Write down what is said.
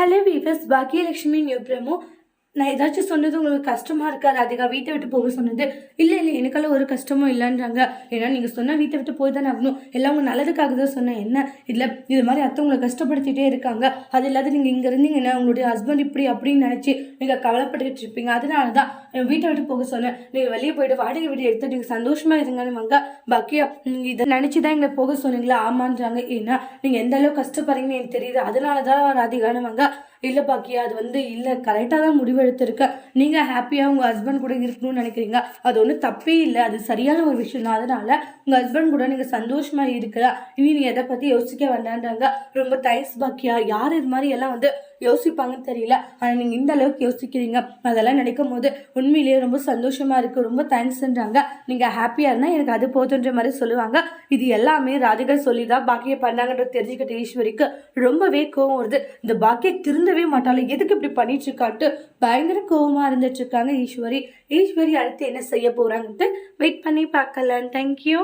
Hello viewers Bhagyalakshmi new promo நான் ஏதாச்சும் சொன்னது உங்களுக்கு கஷ்டமாக இருக்கா ராதிகா வீட்டை விட்டு போக சொன்னது. இல்லை இல்லை எனக்கெல்லாம் ஒரு கஷ்டமும் இல்லைன்றாங்க. ஏன்னா நீங்கள் சொன்னால் வீட்டை விட்டு போய் தானே ஆகணும். எல்லாம் உங்கள் நல்லதுக்காக தான் சொன்னேன். என்ன? இல்லை இது மாதிரி அத்தவங்களை கஷ்டப்படுத்திட்டே இருக்காங்க. அது இல்லாத நீங்கள் இங்கே இருந்தீங்கன்னா உங்களுடைய ஹஸ்பண்ட் இப்படி அப்படின்னு நினச்சி நீங்கள் கவலைப்பட்டுக்கிட்டு இருப்பீங்க. அதனால தான் என் வீட்டை விட்டு போக சொன்னேன். நீங்கள் வெளியே போயிட்டு வாடகை வீடு எடுத்து நீங்கள் சந்தோஷமாக இருங்கன்னு வாங்க. பாக்கியா நீங்கள் இதை நினச்சி தான் எங்களை போக சொன்னீங்களா? ஆமான்றாங்க. ஏன்னா நீங்கள் எந்த அளவுக்கு கஷ்டப்படுறீங்கன்னு எனக்கு தெரியுது. அதனால தான் ராதிகான்னு வாங்க. இல்லை பாக்கியா அது வந்து இல்லை கரெக்டாக தான் முடிவு எடுத்திருக்க நீங்கள் ஹாப்பியாக உங்கள் ஹஸ்பண்ட் கூட இருக்கணும்னு நினைக்கிறீங்க. அது ஒன்றும் தப்பே இல்லை அது சரியான ஒரு விஷயம் தான். அதனால உங்கள் ஹஸ்பண்ட் கூட நீங்கள் சந்தோஷமாக இருக்கலாம் இனி நீங்கள் எதை பற்றி யோசிக்க வேண்டான்றாங்க. ரொம்ப தேங்க்ஸ் பாக்கியா யார் இது மாதிரி எல்லாம் வந்து யோசிப்பாங்கன்னு தெரியல. ஆனால் நீங்கள் இந்த அளவுக்கு யோசிக்கிறீங்க. அதெல்லாம் நினைக்கும் போது உண்மையிலேயே ரொம்ப சந்தோஷமாக இருக்குது ரொம்ப தேங்க்ஸ்ன்றாங்க நீங்கள் ஹாப்பியாக இருந்தால் எனக்கு அது போதுன்ற மாதிரி சொல்லுவாங்க. இது எல்லாமே ராதிகா சொல்லி தான் பாக்கியை பண்ணாங்கன்ற தெரிஞ்சுக்கிட்ட ஈஸ்வரிக்கு ரொம்பவே கோவம் வருது. இந்த பாக்கிய திருந்தவே மாட்டாளே? எதுக்கு இப்படி பண்ணிட்டு இருக்கான்ட்டு பயங்கர கோவமாக இருந்துட்டு இருக்காங்க ஈஸ்வரி. ஈஸ்வரி அடுத்து என்ன செய்ய போகிறாங்கன்ட்டு வெயிட் பண்ணி பார்க்கலாம். தேங்க்யூ